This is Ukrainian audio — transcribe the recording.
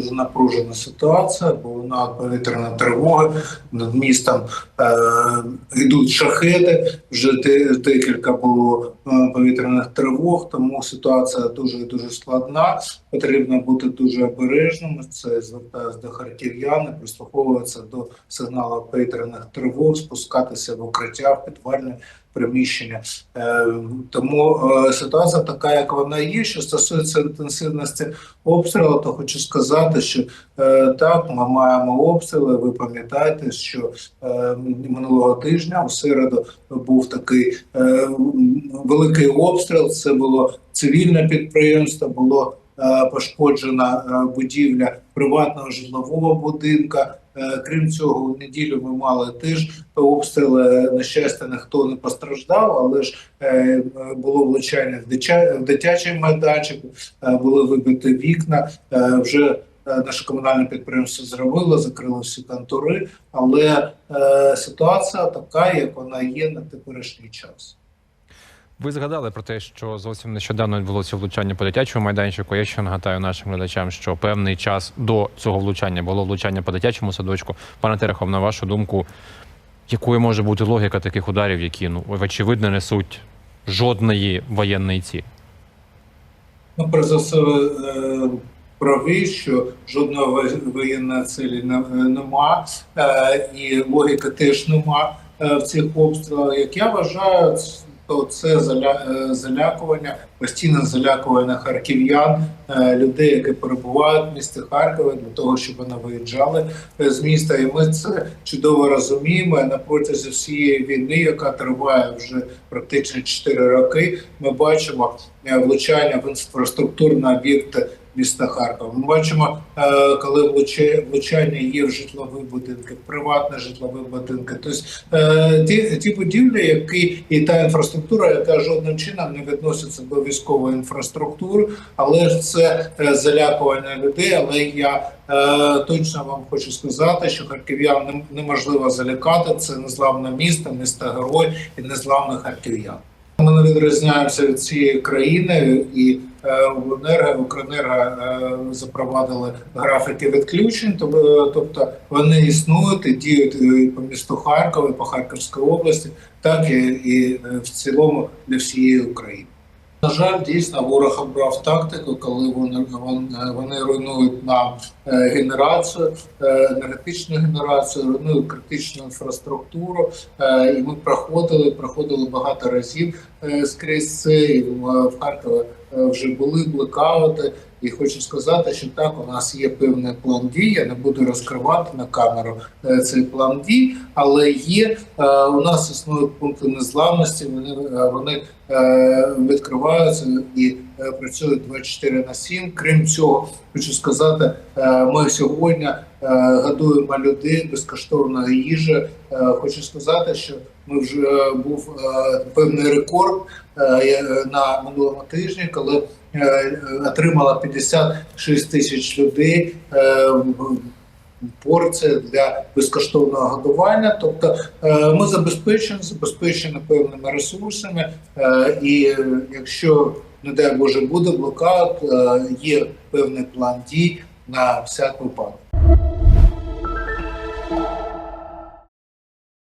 дуже напружена ситуація, бо вона повітряна тривога над містом е, йдуть шахети. Вже де- декілька було е, повітряних тривог, тому ситуація дуже дуже складна. Потрібно бути дуже обережними. Це звертаюся до харків'ян, і прислуховуватися до сигналу повітряних тривог, спускатися в укриття в підвальне приміщення. Е, Тому е, ситуація така, як вона є. Що стосується інтенсивності обстрілу, то хочу сказати, що е, так ми маємо обстріли. Ви пам'ятаєте, що минулого тижня у середу був такий великий обстріл. Це було цивільне підприємство, було пошкоджена е, будівля приватного житлового будинка. Е, Крім цього, у неділю ми мали теж обстріли. На щастя, ніхто не постраждав, але ж е, було влучання в дитя- в дитячий майданчик, е, були вибиті вікна. Е, Вже е, наше комунальне підприємство зробило, закрило всі контури, але е, ситуація така, як вона є на теперішній час. Ви згадали про те, що зовсім нещодавно відбулося влучання по дитячому майданчику. Я ще нагадаю нашим глядачам, що певний час до цього влучання було влучання по дитячому садочку. Пане Терехов, на вашу думку, якою може бути логіка таких ударів, які ну очевидно несуть жодної воєнної цілі? Ну, перш за все, е, праві, що жодної во- воєнної цілі е, нема, е, і логіки теж нема в цих обстрілах. Як я вважаю, то це заля- е, залякування, постійне залякування харків'ян, е, людей, які перебувають в місті Харкові, для того, щоб вони виїжджали е, з міста. І ми це чудово розуміємо. На протязі всієї війни, яка триває вже практично 4 роки, ми бачимо влучання в інфраструктурні об'єкти міста Харкова. Ми бачимо, е, коли влучання є в житлові будинки, приватні житлові будинки. Тобто е, ті, ті будівлі, які і та інфраструктура, яка жодним чином не відноситься до військової інфраструктури, але ж це е, залякування людей. Але я точно вам хочу сказати, що харків'ян неможливо залякати. Це незламне місто, місто герой і незламний харків'ян. Ми не відрізняємося від цієї країни, і е, в енерго в Укренерго е, запровадили графіки відключень. тоб- Тобто вони існують і діють і по місту Харкова, і по Харківській області, так і, і е, в цілому для всієї України. На жаль, дійсно ворог обрав тактику, коли вони вони, руйнують нам е, генерацію, е, енергетичну генерацію, руйнують критичну інфраструктуру. Е, І ми проходили, проходили багато разів е, скрізь це. В Харкові е, вже були блекаути. І хочу сказати, що так у нас є певний план дій. Я не буду розкривати на камеру е, цей план дій, але є е, у нас існують пункти незламності. Вони е, вони е, відкриваються і е, працюють 24 на 7. Крім цього, хочу сказати, е, ми сьогодні е, годуємо людей безкоштовною їжі. Е, Хочу сказати, що ми вже е, був е, певний рекорд е, на минулому тижні, коли отримала 56 тисяч людей. Порція для безкоштовного годування, тобто ми забезпечені, забезпечені певними ресурсами, і якщо не дай Боже буде блокаут, е, є певний план дій на всяк випадок.